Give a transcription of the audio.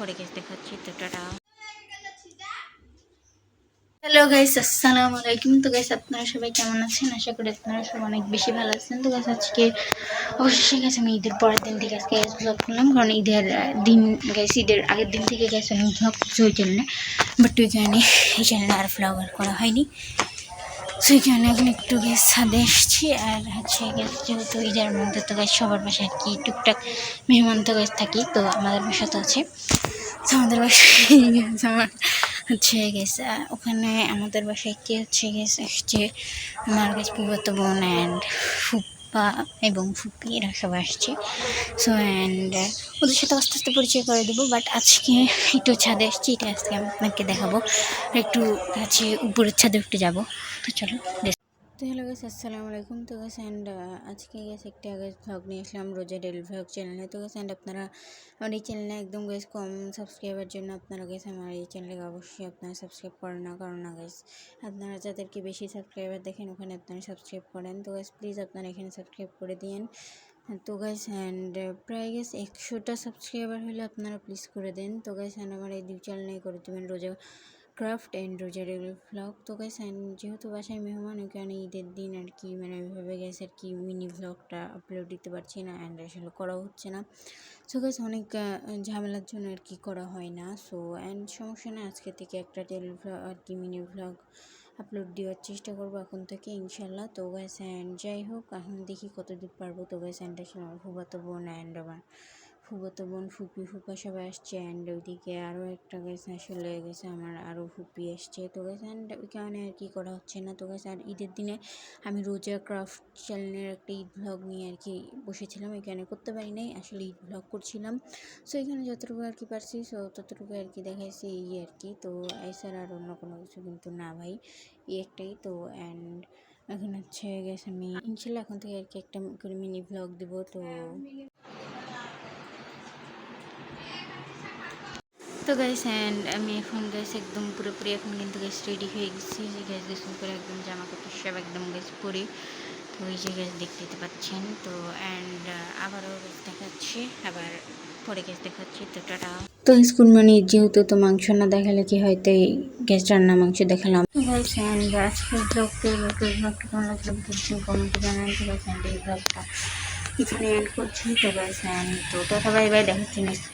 পরে গেছে দেখাচ্ছি, তো টাটা। হ্যালো গাইস আসসালামু আলাইকুম। তো গাইস আপনারা সবাই কেমন আছেন? আশা করি আপনারা সবাই অনেক বেশি ভালো আছেন। তো গাইস আজকে অবশ্যই গেছে আমি ঈদের পরের দিন থেকে আজকে ব্লগ করলাম। কারণ ঈদের দিন গাইস ঈদের আগের দিন থেকে গেছে আমি ব্লগ করছি ওই চ্যানেলে বাট ওই চ্যানেলে এই চ্যানেলে আর আর করা হয়নি। সেই কারণে একটু গ্যাস ছাদে এসেছি আর হচ্ছে গ্যাস যেহেতু ঈদের মধ্যে তো গ্যাস সবার বাসায় আর কি টুকটাক মেহমান তো গ্যাস থাকি, তো আমাদের বাসা তো আছে। আমাদের বাসায় আমার হচ্ছে গেছে ওখানে আমাদের বাসায় কি হচ্ছে গেছে যে আমার কাছে পুবতো বোন অ্যান্ড ফুপ্পা এবং ফুপি, এরা সব আসছে। সো অ্যান্ড ওদের সাথে আস্তে আস্তে পরিচয় করে দেবো বাট আজকে একটু ছাদে আসছি, এটা আজকে আমি আপনাকে দেখাবো। একটু কাছে উপরের ছাদে উঠে যাব। তো চলো তো হ্যালো গাছ আসসালামু আলাইকুম। তো গাছ অ্যান্ড আজকে গেছে একটি আগে ভ্লগ নিয়ে আসলাম, রোজা ডেলি ভ্লগ চ্যানেলে তো গাছ অ্যান্ড আপনারা আমার এই চ্যানেলে একদম গেছে কম সাবস্ক্রাইবার জন্য আপনারা গেছে আমার এই চ্যানেলে অবশ্যই আপনারা সাবস্ক্রাইব করেন না। কারণ না গাইস আপনারা যাদেরকে বেশি সাবস্ক্রাইবার দেখেন, ওখানে আপনারা সাবস্ক্রাইব করেন। তো গাইস প্লিজ আপনারা এখানে সাবস্ক্রাইব করে দিন তো গাইস অ্যান্ড প্রায় গেস একশোটা সাবস্ক্রাইবার হলে আপনারা প্লিজ করে দেন। তো গাইস অ্যান্ড আমার এই দুই চ্যানেলে করে দেবেন Roza craft and Roza vlog তো গাইস যেহেতু বাসায় মেহমান ওই কারণে ঈদের দিন আর কি মানে ওইভাবে গেছে আর কি মিনি ভ্লগটা আপলোড দিতে পারছি না অ্যান্ড আসলে করাও হচ্ছে না। সো গাইস অনেক ঝামেলার জন্য আর কি করা হয় না। সো অ্যান্ড সমস্যা না আজকে থেকে একটা টেলি ভ্লগ আর কি মিনি ভ্লগ আপলোড দেওয়ার চেষ্টা করব এখন থেকে, ইনশাল্লাহ। তো গাইস অ্যান্ড যাই হোক, এখন দেখি কতদূর পারব। তো গাইস অ্যান্ড আসলে আমার ফুবাতো বোন অ্যান্ড আমার ফুবাতো বোন, ফুপি, ফুপা সবাই আসছে অ্যান্ড ওইদিকে আরও একটা গেছে আসলে গেছে, আমার আরও ফুপি আসছে। তো গেছে অ্যান্ড ওই কারণে আর কি করা হচ্ছে না। তো গেছে আর ঈদের দিনে আমি রোজা ক্রাফট চ্যানেলের একটা ঈদ ব্লগ নিয়ে আর কি বসেছিলাম এখানে করতে পারি নাই, আসলে ঈদ ব্লগ করছিলাম। সো এখানে যতটুকু আর কি পারছি সো ততটুকু আর কি দেখাইছি এই আর কি। তো এছাড়া আর অন্য কোনো কিছু কিন্তু না ভাই, এই একটাই। তো অ্যান্ড এখন হচ্ছে গেছে আমি, ইনশাল্লাহ এখন থেকে আর কি একটা করে মিনি ব্লগ দেবো, তো তো গাইস অ্যান্ড আমি এখন গাইস একদম পুরোপুরি এখন কিন্তু গাইস রেডি হয়ে গেছি যে গ্যাস গোসল করে একদম জামা কাপড় সব একদম গ্যাস পরে। তো ওই যে গ্যাস দেখতে পাচ্ছেন তো অ্যান্ড আবারও দেখাচ্ছি আবার পরে গ্যাস দেখাচ্ছি তো টাটা। তো স্কুল মানে যেহেতু তো মাংস না দেখালে কি হয় এই গ্যাস রান্না মাংস দেখালাম। গাইস অ্যান্ড আজকে ব্লগটা ব্লগটা কেমন লাগল কিছু কমেন্টে জানান তো গাইস অ্যান্ড এই ব্লগটা এখানে এন্ড করছি তো গাইস অ্যান্ড তো টাটা বাই বাই দেখাচ্ছি নেক্সট